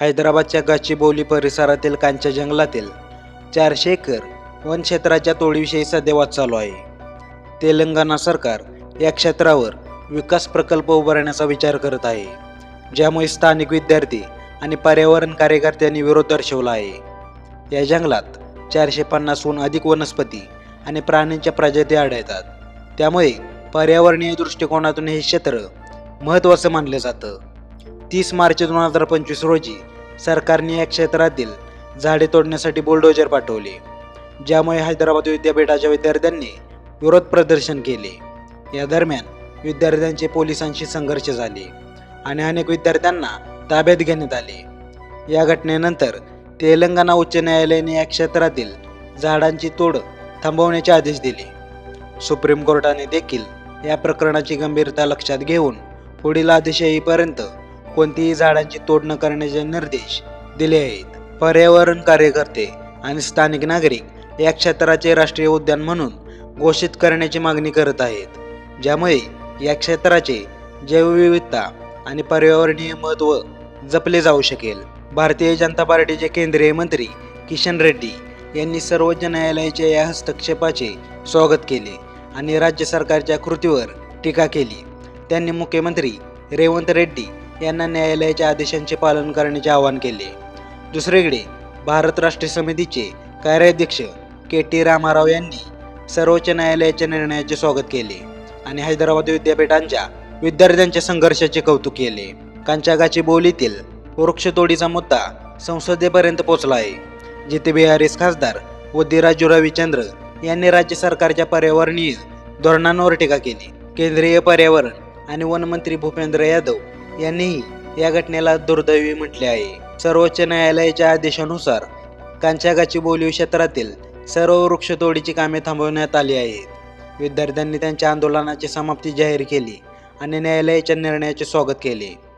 हैदराबादच्या गाचीबोली परिसरातील कांच्या जंगलातील चारशे एकर वनक्षेत्राच्या तोडीविषयी सध्या वाद चालू आहे. तेलंगणा सरकार या क्षेत्रावर विकास प्रकल्प उभारण्याचा विचार करत आहे ज्यामुळे स्थानिक विद्यार्थी आणि पर्यावरण कार्यकर्त्यांनी विरोध दर्शवला आहे. या जंगलात चारशे पन्नासहून अधिक वनस्पती आणि प्राण्यांच्या प्रजाती आढळतात. त्यामुळे पर्यावरणीय दृष्टिकोनातून हे क्षेत्र महत्त्वाचं मानलं जातं. तीस मार्च दोन हजार पंचवीस रोजी सरकारने या क्षेत्रातील झाडे तोडण्यासाठी बुलडोजर पाठवले ज्यामुळे हैदराबाद विद्यापीठाच्या विद्यार्थ्यांनी विरोध प्रदर्शन केले. या दरम्यान विद्यार्थ्यांचे पोलिसांशी संघर्ष झाले आणि अनेक विद्यार्थ्यांना ताब्यात घेण्यात आले. या घटनेनंतर तेलंगणा उच्च न्यायालयाने या क्षेत्रातील झाडांची तोड थांबवण्याचे आदेश दिले. सुप्रीम कोर्टाने देखील या प्रकरणाची गंभीरता लक्षात घेऊन पुढील आदेश येईपर्यंत कोणतीही झाडांची तोड न करण्याचे निर्देश दिले आहेत. पर्यावरण कार्यकर्ते आणि स्थानिक नागरिक या क्षेत्राचे राष्ट्रीय उद्यान म्हणून घोषित करण्याची मागणी करत आहेत. ज्यामुळे या क्षेत्राचे जैवविविधता आणि पर्यावरणीय महत्त्व जपले जाऊ शकेल. भारतीय जनता पार्टीचे केंद्रीय मंत्री किशन रेड्डी यांनी सर्वोच्च न्यायालयाच्या या हस्तक्षेपाचे स्वागत केले आणि राज्य सरकारच्या कृतीवर टीका केली. त्यांनी मुख्यमंत्री रेवंत रेड्डी यांना न्यायालयाच्या आदेशांचे पालन करण्याचे आवाहन केले. दुसरीकडे भारत राष्ट्रीय समितीचे कार्याध्यक्ष के टी रामाराव यांनी सर्वोच्च न्यायालयाच्या निर्णयाचे स्वागत केले आणि हैदराबाद विद्यापीठांच्या विद्यार्थ्यांच्या संघर्षाचे कौतुक केले. कांचागाची बोलीतील वृक्षतोडीचा मुद्दा संसदेपर्यंत पोहोचला आहे जिथे बिहारीस खासदार उदयराजू रविचंद्र यांनी राज्य सरकारच्या पर्यावरणीय धोरणांवर टीका केली. केंद्रीय पर्यावरण आणि वनमंत्री भूपेंद्र यादव यांनीही या घटनेला दुर्दैवी म्हटले आहे. सर्वोच्च न्यायालयाच्या आदेशानुसार कांचागाची बोली क्षेत्रातील सर्व वृक्षतोडीची कामे थांबवण्यात आली आहेत. विद्यार्थ्यांनी त्यांच्या आंदोलनाची समाप्ती जाहीर केली आणि न्यायालयाच्या निर्णयाचे स्वागत केले.